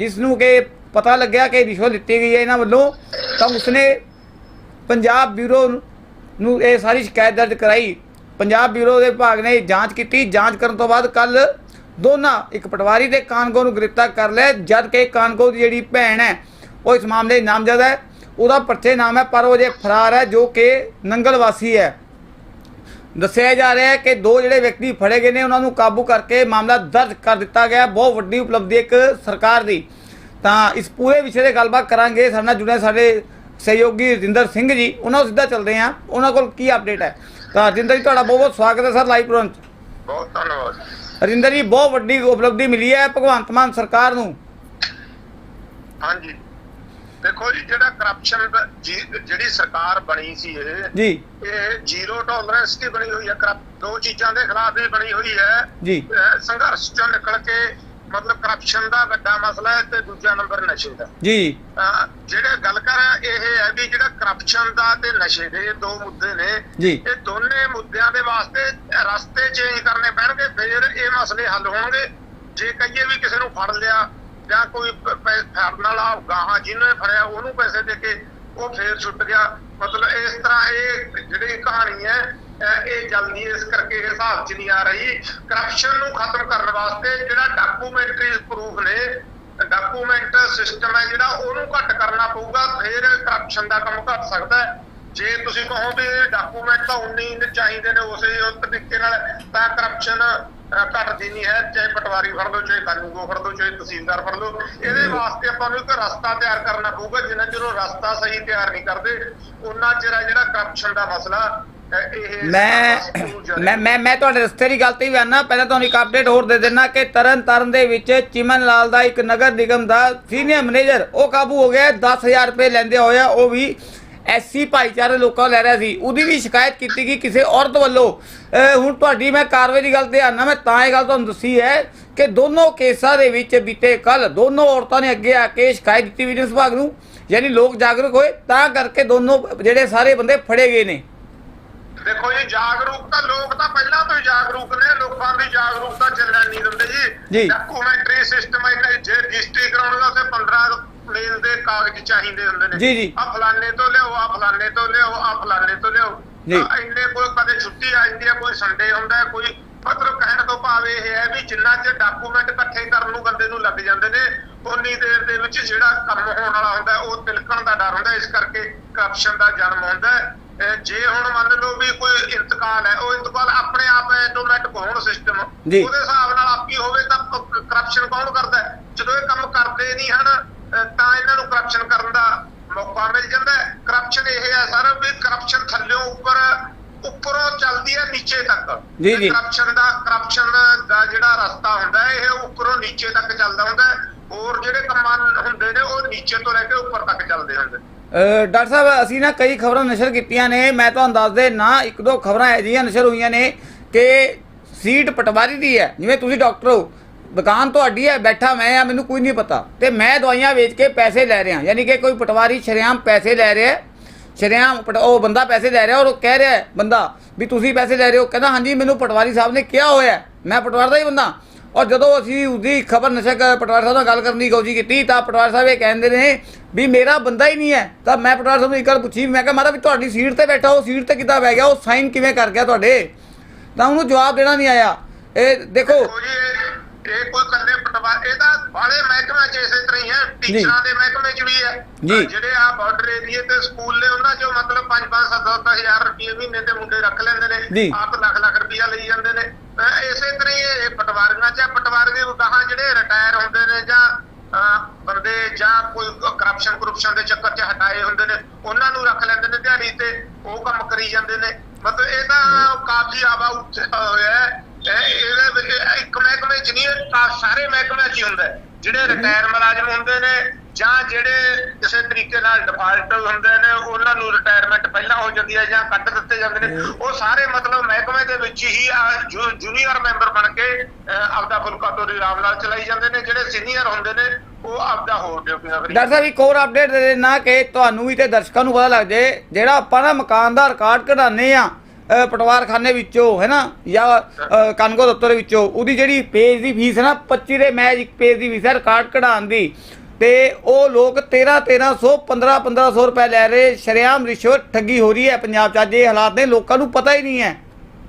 ਜਿਸ ਨੂੰ ਕਿ ਪਤਾ ਲੱਗਿਆ ਕਿ ਰਿਸ਼ਵਤ ਦਿੱਤੀ ਗਈ ਹੈ ਇਹਨਾਂ ਵੱਲੋਂ, ਤਾਂ ਉਸਨੇ ਪੰਜਾਬ ਬਿਊਰੋ ਨੂੰ ਇਹ ਸਾਰੀ ਸ਼ਿਕਾਇਤ ਦਰਜ ਕਰਾਈ। ਪੰਜਾਬ ਬਿਊਰੋ ਦੇ ਵਿਭਾਗ ਨੇ ਜਾਂਚ ਕੀਤੀ। ਜਾਂਚ ਕਰਨ ਤੋਂ ਬਾਅਦ ਕੱਲ ਦੋਨਾਂ ਇੱਕ ਪਟਵਾਰੀ ਤੇ ਕਾਨਗੋ ਨੂੰ ਗ੍ਰਿਫਤਾਰ ਕਰ ਲਿਆ, ਜਦ ਕਿ ਕਾਨਗੋ ਦੀ ਜਿਹੜੀ ਭੈਣ ਹੈ, ਉਹ ਇਸ ਮਾਮਲੇ 'ਚ ਨਾਮਜ਼ਦ ਹੈ। ਉਹਦਾ ਪਰਚੇ ਨਾਮ ਹੈ, ਪਰ ਉਹ ਜੇ ਫਰਾਰ ਹੈ, ਜੋ ਕਿ ਨੰਗਲ ਵਾਸੀ ਹੈ। ਦੱਸਿਆ ਜਾ ਰਿਹਾ ਹੈ ਕਿ ਦੋ ਜਿਹੜੇ ਵਿਅਕਤੀ ਫੜੇ ਗਏ ਨੇ ਉਹਨਾਂ ਨੂੰ ਕਾਬੂ ਕਰਕੇ ਮਾਮਲਾ ਦਰਜ ਕਰ ਦਿੱਤਾ ਗਿਆ। ਬਹੁਤ ਵੱਡੀ ਉਪਲਬਧੀ ਇੱਕ ਸਰਕਾਰ ਦੀ। ਤਾਂ ਇਸ ਪੂਰੇ ਵਿਸ਼ੇ ਤੇ ਗੱਲਬਾਤ ਕਰਾਂਗੇ। ਸਾਡੇ ਨਾਲ ਜੁੜੇ ਸਾਡੇ ਸਹਿਯੋਗੀ ਰਜਿੰਦਰ ਸਿੰਘ ਜੀ। ਉਹਨਾਂ ਨੂੰ ਸਿੱਧਾ ਚੱਲਦੇ ਹਾਂ। ਉਹਨਾਂ ਕੋਲ ਕੀ ਅਪਡੇਟ ਹੈ? ਤਾਂ ਰਜਿੰਦਰ ਜੀ ਤੁਹਾਡਾ ਬਹੁਤ ਬਹੁਤ ਸਵਾਗਤ ਹੈ ਸਰ ਲਾਈਵ ਪ੍ਰੋਗਰਾਮ 'ਚ। ਬਹੁਤ ਧੰਨਵਾਦ। ਰਜਿੰਦਰ ਜੀ ਬਹੁਤ ਵੱਡੀ ਉਪਲਬਧੀ ਮਿਲੀ ਹੈ ਭਗਵੰਤ ਮਾਨ ਸਰਕਾਰ ਨੂੰ। ਹਾਂਜੀ। ਦੇਖੋ ਜੀ ਜਿਹੜਾ ਕਰਪਸ਼ਨ ਜਿਹੜੀ ਸਰਕਾਰ ਬਣੀ ਸੀ ਇਹ ਜੀ। ਇਹ ਜ਼ੀਰੋ ਟੋਲਰੈਂਸ ਦੀ ਬਣੀ ਹੋਈ ਹੈ corrupt- ਦੋ ਚੀਜ਼ਾਂ ਦੇ ਖਿਲਾਫ ਹੀ ਬਣੀ ਹੋਈ ਹੈ। ਜੀ। ਸੰਘਰਸ਼ ਚੋਂ ਨਿਕਲ ਕੇ ਮਤਲਬ ਕਰਪਸ਼ਨ ਦਾ ਵੱਡਾ ਮਸਲਾ ਹੈ ਤੇ ਦੂਜਾ ਨੰਬਰ ਨਸ਼ੇ ਦਾ। ਜੀ। ਜਿਹੜੇ ਗੱਲ ਕਰ ਇਹ ਹੈ ਵੀ ਜਿਹੜਾ ਕਰਪਸ਼ਨ ਦਾ ਤੇ ਨਸ਼ੇ ਦੇ ਇਹ ਦੋ ਮੁੱਦੇ ਨੇ। ਇਹ ਦੋਨੇ ਮੁੱਦਿਆਂ ਦੇ ਵਾਸਤੇ ਰਸਤੇ ਚੇਂਜ ਕਰਨੇ ਪੈਣਗੇ ਫਿਰ ਇਹ ਮਸਲੇ ਹੱਲ ਹੋਣਗੇ। ਜੇ ਕਹੀਏ ਵੀ ਕਿਸੇ ਨੂੰ ਫੜ ਲਿਆ ਜਾਂ ਕੋਈ ਫੜਨ ਵਾਲਾ ਗਾਹਾਂ ਜਿਹਨੇ ਫੜਿਆ, ਉਹਨੂੰ ਪੈਸੇ ਦੇ ਕੇ ਉਹ ਫੇਰ ਛੁੱਟ ਗਿਆ। ਮਤਲਬ ਇਸ ਤਰ੍ਹਾਂ ਇਹ ਜਿਹੜੀ ਕਹਾਣੀ ਹੈ ਇਹ ਜਲਦੀ ਇਸ ਕਰਕੇ ਹਿਸਾਬ 'ਚ ਨਹੀਂ ਆ ਰਹੀ। ਕਰਪਸ਼ਨ ਨੂੰ ਖਤਮ ਕਰਨ ਵਾਸਤੇ ਜਿਹੜਾ ਡਾਕੂਮੈਂਟਰੀ ਪ੍ਰੂਫ ਨੇ ਡਾਕੂਮੈਂਟ ਸਿਸਟਮ ਹੈ ਜਿਹੜਾ, ਉਹਨੂੰ ਘੱਟ ਕਰਨਾ ਪਊਗਾ, ਫਿਰ ਕਰਪਸ਼ਨ ਦਾ ਕੰਮ ਘਟ ਸਕਦਾ ਜੇ ਤੁਸੀਂ ਕਹੋ ਵੀ ਡਾਕੂਮੈਂਟ ਤਾਂ ਉਨੇ ਹੀ ਚਾਹੀਦੇ ਨੇ ਉਸੇ ਤਰੀਕੇ ਨਾਲ, ਤਾਂ ਕਰਪਸ਼ਨ ਘਟਦੀ ਨਹੀਂ ਹੈ ਚਾਹੇ ਪਟਵਾਰੀ ਫੜ ਲਓ ਚਾਹੇ ਕਾਨੂੰਗੋ ਫੜ ਲਓ ਚਾਹੇ ਤਹਿਸੀਲਦਾਰ ਫੜ ਲਓ ਇਹਦੇ ਵਾਸਤੇ ਆਪਾਂ ਨੂੰ ਇੱਕ ਰਸਤਾ ਤਿਆਰ ਕਰਨਾ ਪਊਗਾ ਜਿੰਨਾ ਚਿਰ ਉਹ ਰਸਤਾ ਸਹੀ ਤਿਆਰ ਨਹੀਂ ਕਰਦੇ ਉਹਨਾਂ ਚਿਰ ਜਿਹੜਾ ਕਰਪਸ਼ਨ ਦਾ ਮਸਲਾ ਮੈਂ ਮੈਂ ਮੈਂ ਤੁਹਾਡੇ ਰਸਤੇ ਦੀ ਗੱਲ ਤੇ ਹੀ ਪਹਿਲਾਂ ਤੁਹਾਨੂੰ ਇੱਕ ਅਪਡੇਟ ਹੋਰ ਦੇ ਦੇਣਾ ਕਿ ਤਰਨ ਤਾਰਨ ਦੇ ਵਿੱਚ ਚਿਮਨ ਲਾਲ ਦਾ ਇੱਕ ਨਗਰ ਨਿਗਮ ਦਾ ਸੀਨੀਅਰ ਮੈਨੇਜਰ ਉਹ ਕਾਬੂ ਹੋ ਗਿਆ ਹੈ। 10000 ਰੁਪਏ ਲੈਂਦੇ ਹੋਇਆ ਉਹ ਵੀ ਐਸਸੀ ਭਾਈਚਾਰੇ ਲੋਕਾਂ ਲੈ ਰਿਹਾ ਸੀ। ਉਹਦੀ ਵੀ ਸ਼ਿਕਾਇਤ ਕੀਤੀ ਗਈ ਕਿਸੇ ਔਰਤ ਵੱਲੋਂ ਹੁਣ ਤੁਹਾਡੀ ਮੈਂ ਕਾਰਵਾਈ ਦੀ ਗੱਲ ਤੇ ਆਨਾ ਮੈਂ ਤਾਂ ਇਹ ਗੱਲ ਤੁਹਾਨੂੰ ਦੱਸੀ ਹੈ ਕਿ ਦੋਨੋਂ ਕੇਸਾਂ ਦੇ ਵਿੱਚ ਬੀਤੇ ਕੱਲ ਦੋਨੋਂ ਔਰਤਾਂ ਨੇ ਅੱਗੇ ਆ ਕੇ ਸ਼ਿਕਾਇਤ ਦਿੱਤੀ ਵਿਜੀਲੈਂਸ ਵਿਭਾਗ ਨੂੰ ਯਾਨੀ ਲੋਕ ਜਾਗਰੂਕ ਹੋਏ ਤਾਂ ਕਰਕੇ ਦੋਨੋਂ ਜਿਹੜੇ ਸਾਰੇ ਬੰਦੇ ਫੜੇ ਗਏ ਨੇ। ਦੇਖੋ ਜੀ ਜਾਗਰੂਕਤਾ ਲੋਕ ਤਾਂ ਪਹਿਲਾਂ ਤੋਂ ਹੀ ਜਾਗਰੂਕ ਨੇ ਲੋਕਾਂ ਦੀ ਜਾਗਰੂਕਤਾ ਚੱਲਣ ਨਹੀਂ ਦਿੰਦੇ ਜੀ। ਡਾਕੂਮੈਂਟਰੀ ਸਿਸਟਮ ਹੈ ਜੇ ਰਜਿਸਟਰੀ ਕਰਾਉਣ ਦਾ ਤੇ 15 ਮੇਲ ਦੇ ਕਾਗਜ਼ ਚਾਹੀਦੇ ਹੁੰਦੇ ਨੇ ਜੀ, ਜੀ। ਆ ਫਲਾਣੇ ਤੋਂ ਲਿਓ ਆ ਫਲਾਣੇ ਤੋਂ ਲਿਓ ਆ ਫਲਾਣੇ ਤੋਂ ਲਿਓ ਜੀ। ਇੰਨੇ ਕੋਈ ਕਦੇ ਛੁੱਟੀ ਆ ਜਾਂਦੀ ਹੈ ਕੋਈ ਸੰਡੇ ਹੁੰਦਾ ਹੈ, ਕੋਈ ਮਤਲਬ ਕਹਿਣ ਤੋਂ ਭਾਵ ਇਹ ਹੈ ਵੀ ਜਿੰਨਾ ਚਿਰ ਡਾਕੂਮੈਂਟ ਇਕੱਠੇ ਕਰਨ ਨੂੰ ਬੰਦੇ ਨੂੰ ਲੱਗ ਜਾਂਦੇ ਨੇ ਉਨੀ ਦੇਰ ਦੇ ਵਿੱਚ ਜਿਹੜਾ ਕੰਮ ਹੋਣ ਵਾਲਾ ਹੁੰਦਾ ਹੈ, ਉਹ ਤਿਲਕਣ ਦਾ ਡਰ ਹੁੰਦਾ ਹੈ, ਇਸ ਕਰਕੇ ਕਰਪਸ਼ਨ ਦਾ ਜਨਮ ਹੁੰਦਾ ਹੈ ਅਹ ਜੇ ਹੁਣ ਮੰਨ ਲਓ ਵੀ ਕੋਈ ਇੰਤਕਾਲ ਹੈ ਉਹ ਇੰਤਕਾਲ ਆਪਣੇ ਆਪ ਆਟੋਮੈਟਿਕ ਹੋਣ ਸਿਸਟਮ ਜੀ। ਉਹਦੇ ਹਿਸਾਬ ਨਾਲ ਆਪੀ ਹੋਵੇ ਤਾਂ ਕਰਪਸ਼ਨ ਕੌਣ ਕਰਦਾ ਹੈ? ਜਦੋਂ ਇਹ ਕੰਮ ਕਰਦੇ ਨਹੀਂ ਹਨ ਤਾਂ ਇਹਨਾਂ ਨੂੰ ਕਰਪਸ਼ਨ ਕਰਨ ਦਾ ਮੌਕਾ ਮਿਲ ਜਾਂਦਾ ਕਰਪਸ਼ਨ ਇਹ ਹੈ ਸਰ ਵੀ ਕਰਪਸ਼ਨ ਥੱਲਿਓਂ ਉੱਪਰ ਉੱਪਰੋਂ ਚੱਲਦੀ ਹੈ ਨੀਚੇ ਤੱਕ। ਜੀ, ਜੀ। ਕਰਪਸ਼ਨ ਦਾ ਕਰਪਸ਼ਨ ਦਾ ਜਿਹੜਾ ਰਸਤਾ ਹੁੰਦਾ ਹੈ ਇਹ ਉੱਪਰੋਂ ਨੀਚੇ ਤੱਕ ਚੱਲਦਾ ਹੁੰਦਾ ਹੋਰ ਜਿਹੜੇ ਕੰਮਾਂ ਹੁੰਦੇ ਨੇ ਉਹ ਨੀਚੇ ਤੋਂ ਲੈ ਕੇ ਉੱਪਰ ਤੱਕ ਚੱਲਦੇ ਹੁੰਦੇ ਡਾਕਟਰ ਸਾਹਿਬ ਅਸੀਂ ਨਾ ਕਈ ਖਬਰਾਂ ਨਸ਼ਰ ਕੀਤੀਆਂ ਨੇ। ਮੈਂ ਤੁਹਾਨੂੰ ਦੱਸ ਦੇ ਨਾ ਇੱਕ ਦੋ ਖਬਰਾਂ ਅਜਿਹੀਆਂ ਨਸ਼ਰ ਹੋਈਆਂ ਨੇ ਕਿ ਸੀਟ ਪਟਵਾਰੀ ਦੀ ਹੈ। ਜਿਵੇਂ ਤੁਸੀਂ ਡਾਕਟਰ ਹੋ ਦੁਕਾਨ ਤੁਹਾਡੀ ਹੈ, ਬੈਠਾ ਮੈਂ ਆ, ਮੈਨੂੰ ਕੋਈ ਨਹੀਂ ਪਤਾ। ਤੇ ਮੈਂ ਦਵਾਈਆਂ ਵੇਚ ਕੇ ਪੈਸੇ ਲੈ ਰਿਹਾ। ਯਾਨੀ ਕਿ ਕੋਈ ਪਟਵਾਰੀ ਸ਼ਰੇਆਮ ਪੈਸੇ ਲੈ ਰਿਹਾ ਹੈ। ਪਟ- ਉਹ ਬੰਦਾ ਪੈਸੇ ਲੈ ਰਿਹਾ ਔਰ ਕਹਿ ਰਿਹਾ ਬੰਦਾ, ਵੀ ਤੁਸੀਂ ਪੈਸੇ ਲੈ ਰਹੇ ਹੋ? ਕਹਿੰਦਾ, ਹਾਂਜੀ, ਮੈਨੂੰ ਪਟਵਾਰੀ ਸਾਹਿਬ ਨੇ ਕਿਹਾ ਹੋਇਆ ਮੈਂ ਪਟਵਾਰ ਦਾ ਹੀ ਬੰਦਾ। ਔਰ ਜਦੋਂ ਅਸੀਂ ਉਹਦੀ ਖਬਰ ਨਸ਼ਾ ਕਰ ਪਟਵਾਰ ਸਾਹਿਬ ਨਾਲ ਗੱਲ ਕਰਨ ਦੀ ਕੋਸ਼ਿਸ਼ ਕੀਤੀ, ਤਾਂ ਪਟਵਾਰ ਸਾਹਿਬ ਇਹ ਕਹਿੰਦੇ ਨੇ ਵੀ ਮੇਰਾ ਬੰਦਾ ਹੀ ਨਹੀਂ ਹੈ। ਤਾਂ ਮੈਂ ਪਟਵਾਰ ਸਾਹਿਬ ਨੂੰ ਇੱਕ ਗੱਲ ਪੁੱਛੀ, ਮੈਂ ਕਿਹਾ ਮਾਰਾ ਵੀ ਤੁਹਾਡੀ ਸੀਟ ਤੇ ਬੈਠਾ, ਉਹ ਸੀਟ ਤੇ ਕਿੱਦਾਂ ਬਹਿ ਗਿਆ? ਉਹ ਸਾਈਨ ਕਿਵੇਂ ਕਰ ਗਿਆ ਤੁਹਾਡੇ? ਤਾਂ ਉਹਨੂੰ ਜਵਾਬ ਦੇਣਾ ਨਹੀਂ ਆਇਆ। ਇਹ ਦੇਖੋ ਇਹ- ਕੋਈ ਕੱਲੇ ਪਟਵਾਰ ਇਹ ਤਾਂ ਬਾਲੇ ਮਹਿਕਮੇ ਚ ਇਸੇ ਤਰ੍ਹਾਂ ਹੀ ਹੈ ਟੀਚਰਾਂ ਦੇ ਮਹਿਕਮੇ ਚ ਵੀ ਹੈ। ਜਿਹੜੇ ਆ ਬਾਰਡਰ ਏਰੀਏ ਤੇ ਸਕੂਲ ਨੇ ਉਹਨਾਂ ਚੋਂ ਮਤਲਬ 5-5 7 ਹਜ਼ਾਰ ਰੁਪਏ ਮਹੀਨੇ ਦੇ ਮੁੰਡੇ ਰੱਖ ਲੈਂਦੇ। ਨੇ ਆਪ ਲੱਖ ਲੱਖ ਰੁਪਇਆ ਲਈ ਜਾਂਦੇ ਨੇ। ਤਾਂ ਇਸੇ ਤਰ੍ਹਾਂ ਹੀ ਇਹ ਪਟਵਾਰੀਆਂ ਚ। ਪਟਵਾਰੀ ਗਾਹਾਂ ਜਿਹੜੇ ਰਿਟਾਇਰ ਹੁੰਦੇ ਨੇ ਜਾਂ ਬੰਦੇ ਜਾਂ ਕੋਈ ਕਰਪਸ਼ਨ ਕਰਪਸ਼ਨ ਦੇ ਚੱਕਰ 'ਚ ਹਟਾਏ ਹੁੰਦੇ ਨੇ ਉਹਨਾਂ ਨੂੰ ਰੱਖ ਲੈਂਦੇ ਨੇ ਦਿਹਾੜੀ ਤੇ ਉਹ ਕੰਮ ਕਰੀ ਜਾਂਦੇ ਨੇ। ਮਤਲਬ ਇਹ ਤਾਂ ਕਾਫੀ ਆਵਾ ਹੋਇਆ ਹੈ ਇਹ ਇਹਦੇ ਵਿੱਚ ਇਹ ਇੱਕ ਮਹਿਕਮੇ 'ਚ ਤਾਂ ਸਾਰੇ ਮਹਿਕਮਿਆਂ 'ਚ ਹੀ ਹੁੰਦਾ। ਜਿਹੜੇ ਰਿਟਾਇਰ ਮੁਲਾਜ਼ਮ ਹੁੰਦੇ ਨੇ ਜਾਂ ਜਿਹੜੇ ਕਿਸੇ ਤਰੀਕੇ ਨਾਲ ਡਿਫਾਲਟ ਹੁੰਦੇ ਨੇ ਉਹਨਾਂ ਨੂੰ ਰਿਟਾਇਰਮੈਂਟ ਪਹਿਲਾਂ ਹੋ ਜਾਂਦੀ ਹੈ ਜਾਂ ਕੱਟ ਦਿੱਤੇ ਜਾਂਦੇ ਨੇ। ਉਹ ਸਾਰੇ ਮਤਲਬ ਮਹਿਕਮੇ ਦੇ ਵਿੱਚ ਹੀ ਜੂਨੀਅਰ ਮੈਂਬਰ ਬਣ ਕੇ ਆਪਦਾ ਫੁਲਕਾ ਤੋਰੀ ਆਰਾਮ ਨਾਲ ਚਲਾਈ ਜਾਂਦੇ ਨੇ। ਜਿਹੜੇ ਸੀਨੀਅਰ ਹੁੰਦੇ ਨੇ ਉਹ ਆਪਦਾ ਹੋਰ ਡਿਊਟੀਆਂ ਕਰੀ ਡਾਕਟਰ ਸਾਹਿਬ ਇੱਕ ਹੋਰ ਅਪਡੇਟ ਦੇ ਦੇਣਾ ਕਿ ਤੁਹਾਨੂੰ ਵੀ ਤੇ ਦਰਸ਼ਕਾਂ ਨੂੰ ਪਤਾ ਲੱਗ ਜੇ ਜਿਹੜਾ ਆਪਾਂ ਨਾ ਮਕਾਨ ਦਾ ਰਿਕਾਰਡ ਕਢਾਉਂਦੇ ਆ ਪਟਵਾਰਖਾਨੇ ਵਿੱਚੋਂ ਹੈ ਨਾ? ਜਾਂ ਕਾਨੂੰਗੋ ਦਫ਼ਤਰ ਵਿੱਚੋਂ। ਉਹਦੀ ਜਿਹੜੀ ਪੇਜ ਦੀ ਫੀਸ ਹੈ ਨਾ 25 ਦੇ ਮੈਚ ਇੱਕ ਪੇਜ ਦੀ ਫੀਸ ਹੈ ਰਿਕਾਰਡ ਕਢਾਉਣ ਦੀ। ਤੇ ਉਹ ਲੋਕ 13 1300 15 1500 ਰੁਪਏ ਲੈ ਰਹੇ ਸ਼ਰੇਆਮ ਰਿਸ਼ਵਤ ਠੱਗੀ ਹੋ ਰਹੀ ਹੈ ਪੰਜਾਬ 'ਚ। ਅੱਜ ਇਹ ਹਾਲਾਤ ਨੇ ਲੋਕਾਂ ਨੂੰ ਪਤਾ ਹੀ ਨਹੀਂ ਹੈ।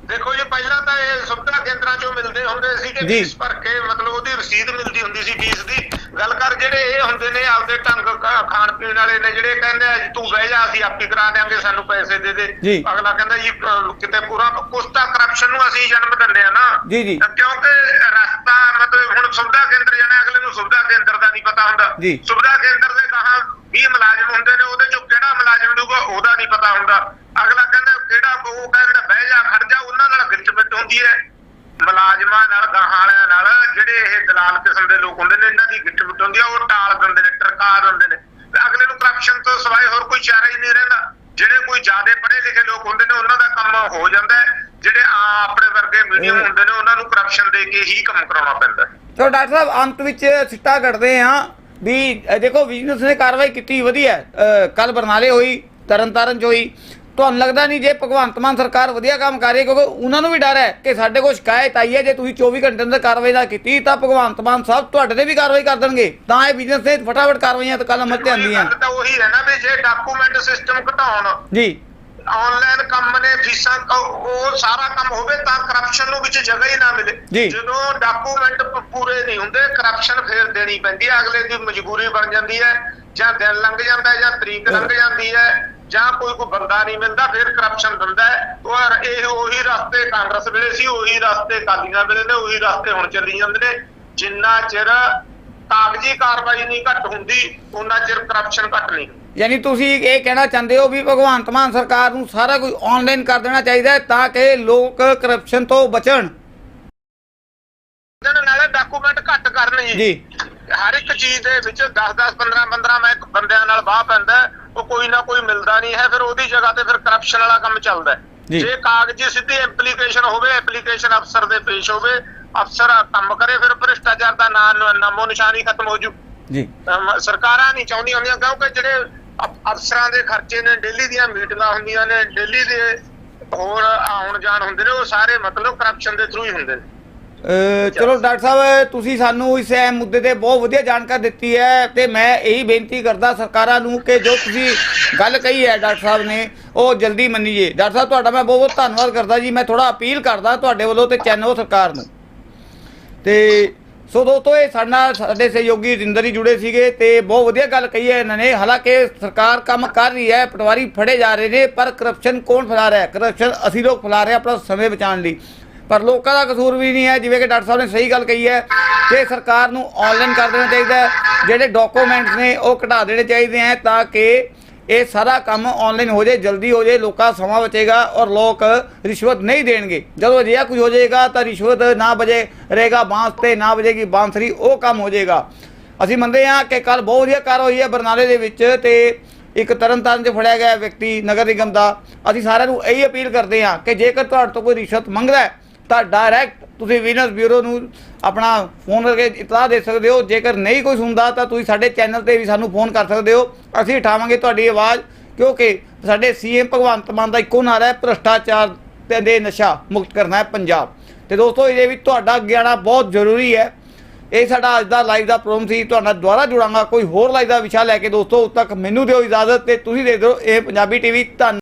ਦੇਖੋ ਜੀ ਪਹਿਲਾਂ ਤਾਂ ਇਹ ਸੁਵਿਧਾ ਕੇਂਦਰਾਂ ਚੋਂ ਮਿਲਦੇ ਹੁੰਦੇ ਸੀ ਕਿ। ਫੀਸ ਭਰ ਕੇ ਮਤਲਬ ਉਹਦੀ ਰਸੀਦ ਮਿਲਦੀ ਹੁੰਦੀ ਸੀ ਫੀਸ ਦੀ। ਗੱਲ ਕਰ ਜਿਹੜੇ ਹੁੰਦੇ ਨੇ ਆਪਦੇ ਢੰਗ ਕ- ਖਾਣ ਪੀਣ ਵਾਲੇ ਨੇ ਜਿਹੜੇ ਕਹਿੰਦੇ ਆ ਜੀ ਤੂੰ ਬਹਿ ਜਾ ਅਸੀਂ ਆਪੇ ਕਰਾ ਦਿਆਂਗੇ ਸਾਨੂੰ ਪੈਸੇ ਦੇ ਦੇ ਜੀ। ਅਗਲਾ ਕਹਿੰਦਾ ਜੀ ਅਹ, ਕਿਤੇ ਪੂਰਾ ਕੁਛ ਤਾਂ ਕਰਪਸ਼ਨ ਨੂੰ ਅਸੀਂ ਜਨਮ ਦਿੰਦੇ ਆ ਨਾ ਜੀ, ਜੀ। ਕਿਉਂਕਿ ਰਸਤਾ ਮਤਲਬ ਹੁਣ ਸੁਵਿਧਾ ਕੇਂਦਰ ਜਾਣਾ ਅਗਲੇ ਨੂੰ ਸੁਵਿਧਾ ਕੇਂਦਰ ਦਾ ਨਹੀਂ ਪਤਾ ਹੁੰਦਾ ਜੀ। ਸੁਵਿਧਾ ਕੇਂਦਰ ਦੇ ਕਹਾ 20 ਮੁਲਾਜ਼ਮ ਹੁੰਦੇ ਨੇ ਉਹਦੇ ਚੋਂ ਕਿਹੜਾ ਮੁਲਾਜ਼ਮ ਲੂਗਾ ਉਹਦਾ ਨਹੀਂ ਪਤਾ ਹੁੰਦਾ ਅਗਲਾ ਕਹਿੰਦਾ ਕਿਹੜਾ ਉਹ ਕਹਿੰਦਾ ਬਹਿ ਜਾ ਖੜ ਜਾ ਉਹਨਾਂ ਨਾਲ ਗਿੱਟ ਮਿੱਟ ਹੁੰਦੀ ਹੈ ਮੁਲਾਜ਼ਮਾਂ ਨਾਲ ਗਾਹਾਂ ਵਾਲਿਆਂ ਨਾਲ ਜਿਹੜੇ ਇਹ ਦਲਾਲ ਕਿਸਮ ਦੇ ਲੋਕ ਹੁੰਦੇ ਨੇ ਇਹਨਾਂ ਦੀ ਗਿੱਟ ਮਿੱਟ ਹੁੰਦੀ ਆ ਉਹ ਟਾਲ ਦਿੰਦੇ ਨੇ ਟਰਕਾ ਦਿੰਦੇ ਨੇ। ਤੇ ਅਗਲੇ ਨੂੰ ਕਰਪਸ਼ਨ ਤੋਂ ਸਿਵਾਏ ਹੋਰ ਕੋਈ ਚਾਰਾ ਹੀ ਨਹੀਂ ਰਹਿੰਦਾ। ਜਿਹੜੇ ਕੋਈ ਜ਼ਿਆਦਾ ਪੜ੍ਹੇ ਲਿਖੇ ਲੋਕ ਹੁੰਦੇ ਨੇ ਉਹਨਾਂ ਦਾ ਕੰਮ ਹੋ ਜਾਂਦਾ ਜਿਹੜੇ ਆ ਆਪਣੇ ਵਰਗੇ ਮੀਡੀਅਮ। ਹੁੰਦੇ ਨੇ ਉਹਨਾਂ ਨੂੰ ਕਰਪਸ਼ਨ ਦੇ ਕੇ ਹੀ ਕੰਮ ਕਰਾਉਣਾ ਪੈਂਦਾ ਚਲੋ ਡਾਕਟਰ ਸਾਹਿਬ ਅੰਤ ਵਿੱਚ ਸਿੱਟਾ ਕੱਢਦੇ ਆ ਵੀ ਦੇਖੋ ਵਿਜੀਲੈਂਸ ਨੇ ਕਾਰਵਾਈ ਕੀਤੀ ਵਧੀਆ ਕੱਲ ਬਰਨਾਲੇ ਹੋਈ ਤਰਨਤਾਰਨ ਚ ਹੋਈ। ਤੁਹਾਨੂੰ ਲੱਗਦਾ ਨਹੀਂ ਜੇ ਭਗਵੰਤ ਮਾਨ ਸਰਕਾਰ ਵਧੀਆ ਕੰਮ ਕਰ ਰਹੀ ਹੈ ਕਿਉਂਕਿ ਉਹਨਾਂ ਨੂੰ ਵੀ ਡਰ ਹੈ ਕਿ ਸਾਡੇ ਕੋਲ ਸ਼ਿਕਾਇਤ ਆਈ ਹੈ ਜੇ ਤੁਸੀਂ 24 ਘੰਟੇ ਅੰਦਰ ਕਾਰਵਾਈ ਨਾ ਕੀਤੀ ਤਾਂ ਭਗਵੰਤ ਮਾਨ ਸਾਹਿਬ ਤੁਹਾਡੇ ਤੇ ਵੀ ਕਾਰਵਾਈ ਕਰ ਦੇਣਗੇ। ਤਾਂ ਇਹ ਵਿਜੀਲੈਂਸ ਨੇ ਫਟਾਫਟ ਕਾਰਵਾਈਆਂ ਤੇ ਕੱਲ ਅਮਲ ਤੇ ਆਉਂਦੀਆਂ। ਤਾਂ ਉਹੀ ਹੈ ਨਾ ਵੀ ਜੇ ਡਾਕੂਮੈਂਟ ਸਿਸਟਮ ਘਟਾਉਣ ਜੀ। ਆਨਲਾਈਨ ਕੰਮ ਨੇ ਫੀਸਾਂ ਉਹ ਸਾਰਾ ਕੰਮ ਹੋਵੇ ਤਾਂ ਕਰਪਸ਼ਨ ਨੂੰ ਵਿੱਚ ਜਗ੍ਹਾ ਹੀ ਨਾ। ਮਿਲੇ। ਜਦੋਂ ਡਾਕੂਮੈਂਟ ਪੂਰੇ ਨਹੀਂ ਹੁੰਦੇ ਕਰਪਸ਼ਨ ਫੇਰ ਦੇਣੀ ਪੈਂਦੀ ਹੈ। ਅਗਲੇ ਦੀ ਮਜਬੂਰੀ ਬਣ ਜਾਂਦੀ ਹੈ ਜਾਂ ਦਿਨ ਲੰਘ ਜਾਂਦਾ ਜਾਂ ਤਰੀਕ ਲੰਘ ਜਾਂਦੀ ਹੈ। ਜਾਂ ਕੋਈ ਕੋਈ ਬੰਦਾ ਨਹੀਂ ਮਿਲਦਾ ਫਿਰ ਕਰਪਸ਼ਨ ਦਿੰਦਾ ਔਰ ਇਹ ਉਹੀ ਰਸਤੇ ਕਾਂਗਰਸ ਵੇਲੇ ਸੀ ਉਹੀ ਰਸਤੇ ਕਾਲੀਆਂ ਵੇਲੇ ਨੇ ਉਹੀ ਰਸਤੇ ਹੁਣ ਚੱਲੀ ਜਾਂਦੇ ਨੇ। ਜਿੰਨਾ ਚਿਰ ਕਾਗਜ਼ੀ ਕਾਰਵਾਈ ਨਹੀਂ ਘੱਟ ਹੁੰਦੀ ਉਹਨਾਂ ਚਿਰ ਕਰਪਸ਼ਨ ਘੱਟ ਨਹੀਂ ਯਾਨੀ ਤੁਸੀਂ ਇਹ ਕਹਿਣਾ ਚਾਹੁੰਦੇ ਹੋ ਵੀ ਭਗਵੰਤ ਮਾਨ ਸਰਕਾਰ ਨੂੰ ਸਾਰਾ ਕੁਝ ਆਨਲਾਈਨ ਕਰ ਦੇਣਾ ਚਾਹੀਦਾ ਹੈ ਤਾਂ ਕਿ ਲੋਕ ਕਰਪਸ਼ਨ ਤੋਂ ਬਚਣ। ਨਾਲੇ ਡਾਕੂਮੈਂਟ ਘੱਟ ਕਰਨ ਜੀ। ਹਰ ਇੱਕ ਚੀਜ਼ ਦੇ ਵਿੱਚ 10 10 15 15 ਮੈਂ ਬੰਦਿਆਂ ਨਾਲ ਬਾਹ ਪੈਂਦਾ ਉਹ ਕੋਈ ਨਾ ਕੋਈ ਮਿਲਦਾ ਨਹੀਂ ਹੈ ਫਿਰ ਉਹਦੀ ਜਗ੍ਹਾ ਤੇ ਫਿਰ ਕਰਪਸ਼ਨ ਵਾਲਾ ਕੰਮ ਚੱਲਦਾ। ਜੀ। ਕਾਗਜ਼ੀ ਸਿੱਧੀ ਐਪਲੀਕੇਸ਼ਨ ਹੋਵੇ ਐਪਲੀਕੇਸ਼ਨ ਅਫਸਰ ਦੇ ਪੇਸ਼ ਹੋਵੇ ਅਫਸਰ ਕੰਮ ਕਰੇ ਫਿਰ ਭ੍ਰਿਸ਼ਟਾਚਾਰ ਦਾ ਨਾਂ ਨਾਮੋ ਨਿਸ਼ਾਨੀ ਖਤਮ ਹੋ ਜੂ ਜੀ ਸਰਕਾਰਾਂ ਨਹੀਂ ਚਾਹੁੰਦੀਆਂ ਹੁੰਦੀਆਂ ਕਿਉਂਕਿ ਜਿਹੜੇ ਅਫ- ਅਫਸਰਾਂ ਦੇ ਖਰਚੇ ਨੇ ਡੇਲੀ ਦੀਆਂ ਮੀਟਿੰਗਾਂ ਹੁੰਦੀਆਂ ਨੇ ਡੇਲੀ ਦੇ ਹੋਰ ਆਉਣ ਜਾਣ ਹੁੰਦੇ ਨੇ ਉਹ ਸਾਰੇ ਮਤਲਬ ਕਰਪਸ਼ਨ ਦੇ ਥਰੂ ਹੀ ਹੁੰਦੇ ਨੇ ਚਲੋ ਡਾਕਟਰ ਸਾਹਿਬ, ਤੁਸੀਂ ਸਾਨੂੰ ਇਸ ਅਹਿਮ ਮੁੱਦੇ ਤੇ ਬਹੁਤ ਵਧੀਆ ਜਾਣਕਾਰੀ ਦਿੱਤੀ ਹੈ ਤੇ ਮੈਂ ਇਹੀ ਬੇਨਤੀ ਕਰਦਾ ਸਰਕਾਰਾਂ ਨੂੰ ਕਿ ਜੋ ਤੁਸੀਂ ਗੱਲ ਕਹੀ ਹੈ ਡਾਕਟਰ ਸਾਹਿਬ ਨੇ, ਉਹ ਜਲਦੀ ਮੰਨੀਏ। ਡਾਕਟਰ ਸਾਹਿਬ, ਤੁਹਾਡਾ ਮੈਂ ਬਹੁਤ ਬਹੁਤ ਧੰਨਵਾਦ ਕਰਦਾ ਜੀ, ਮੈਂ ਥੋੜਾ ਅਪੀਲ ਕਰਦਾ ਤੁਹਾਡੇ ਵੱਲੋਂ ਤੇ ਚੈਨਲ ਸਰਕਾਰ ਨੂੰ। ਤੇ ਸੋ ਦੋਸਤੋ, ਇਹ ਸਾਡਾ ਸਾਡੇ ਸਹਿਯੋਗੀ ਰਿੰਦਰ ਜੀ ਜੁੜੇ ਸੀਗੇ ਤੇ ਬਹੁਤ ਵਧੀਆ ਗੱਲ ਕਹੀ ਹੈ ਇਹਨਾਂ ਨੇ। ਹਾਲਾਂਕਿ ਸਰਕਾਰ ਕੰਮ ਕਰ ਰਹੀ ਹੈ, ਪਟਵਾਰੀ ਫੜੇ ਜਾ ਰਹੇ ਨੇ, ਪਰ ਕਰਪਸ਼ਨ ਕੌਣ ਫੈਲਾ ਰਿਹਾ ਹੈ? ਕਰਪਸ਼ਨ ਅਸੀਂ ਲੋਕ ਫੈਲਾ ਰਹੇ ਹਾਂ ਆਪਣਾ ਸਮੇਂ ਬਚਾਉਣ ਲਈ। ਪਰ ਲੋਕਾਂ ਦਾ ਕਸੂਰ ਵੀ ਨਹੀਂ ਹੈ, ਜਿਵੇਂ ਕਿ ਡਾਕਟਰ ਸਾਹਿਬ ਨੇ ਸਹੀ ਗੱਲ ਕਹੀ ਹੈ ਕਿ ਸਰਕਾਰ ਨੂੰ ਆਨਲਾਈਨ ਕਰ ਦੇਣਾ ਚਾਹੀਦਾ ਹੈ, ਜਿਹੜੇ ਡਾਕੂਮੈਂਟਸ ਨੇ ਉਹ ਘਟਾ ਦੇਣੇ ਚਾਹੀਦੇ ਹੈ ਤਾਂ ਕਿ ਇਹ ਸਾਰਾ ਕੰਮ ਆਨਲਾਈਨ ਹੋ ਜਾਏ, ਜਲਦੀ ਹੋ ਜਾਏ, ਲੋਕਾਂ ਦਾ ਸਮਾਂ ਬਚੇਗਾ ਔਰ ਲੋਕ ਰਿਸ਼ਵਤ ਨਹੀਂ ਦੇਣਗੇ। ਜਦੋਂ ਅਜਿਹਾ ਕੁਝ ਹੋ ਜਾਏਗਾ ਤਾਂ ਰਿਸ਼ਵਤ ਨਾ ਬਜੇ ਰਹੇਗਾ ਬਾਂਸ ਤੇ, ਨਾ ਬਜੇਗੀ ਬਾਂਸਰੀ, ਉਹ ਕੰਮ ਹੋ ਜਾਏਗਾ। ਅਸੀਂ ਮੰਨਦੇ ਹਾਂ ਕਿ ਕੱਲ ਬਹੁਤ ਵਧੀਆ ਕਾਰ ਹੋਈ ਹੈ ਬਰਨਾਲੇ ਦੇ ਵਿੱਚ ਤੇ ਇੱਕ ਤਰਨਤਾਰਨ 'ਚ ਫੜਿਆ ਗਿਆ ਵਿਅਕਤੀ ਨਗਰ ਨਿਗਮ ਦਾ। ਅਸੀਂ ਸਾਰਿਆਂ ਨੂੰ ਇਹੀ ਅਪੀਲ ਕਰਦੇ ਹਾਂ ਕਿ ਜੇਕਰ ਤੁਹਾਡੇ ਤੋਂ ਕੋਈ ਰਿਸ਼ਵਤ ਮੰਗਦਾ ਹੈ ਤਾਂ ਡਾਇਰੈਕਟ ਤੁਸੀਂ ਵਿਜੀਲੈਂਸ ਬਿਊਰੋ ਨੂੰ ਆਪਣਾ ਫੋਨ ਕਰਕੇ ਇਤਲਾਹ ਦੇ ਸਕਦੇ ਹੋ। ਜੇਕਰ ਨਹੀਂ ਕੋਈ ਸੁਣਦਾ ਤਾਂ ਤੁਸੀਂ ਸਾਡੇ ਚੈਨਲ ਤੇ ਵੀ ਸਾਨੂੰ ਫੋਨ ਕਰ ਸਕਦੇ ਹੋ। ਅਸੀਂ ਉਠਾਵਾਂਗੇ ਤੁਹਾਡੀ ਆਵਾਜ਼, ਕਿਉਂਕਿ ਸਾਡੇ ਸੀਐਮ ਭਗਵੰਤ ਮਾਨ ਦਾ ਇੱਕੋ ਨਾਰਾ ਹੈ, ਭ੍ਰਸ਼ਟਾਚਾਰ ਤੇ ਦੇ ਨਸ਼ਾ ਮੁਕਤ ਕਰਨਾ ਹੈ ਪੰਜਾਬ। ਤੇ ਦੋਸਤੋ, ਇਹਦੇ ਵਿੱਚ ਤੁਹਾਡਾ ਗਿਆਣਾ ਬਹੁਤ ਜ਼ਰੂਰੀ ਹੈ। ਇਹ ਸਾਡਾ ਅੱਜ ਦਾ ਲਾਈਵ ਦਾ ਪ੍ਰੋਗਰਾਮ ਸੀ, ਤੁਹਾਡਾ ਦੁਬਾਰਾ ਜੁੜਾਂਗਾ। ਕੋਈ ਹੋਰ ਲਾਈਵ ਦਾ ਵਿਸ਼ਾ ਲੈ ਕੇ ਦੋਸਤੋ, ਉਦ ਤੱਕ ਮੈਨੂੰ ਦਿਓ ਇਜਾਜ਼ਤ ਤੇ ਤੁਸੀਂ ਦੇਖਦੇ ਦਿਓ। ਇਹ ਪੰਜਾਬੀ ਟੀਵੀ ਧੰਨ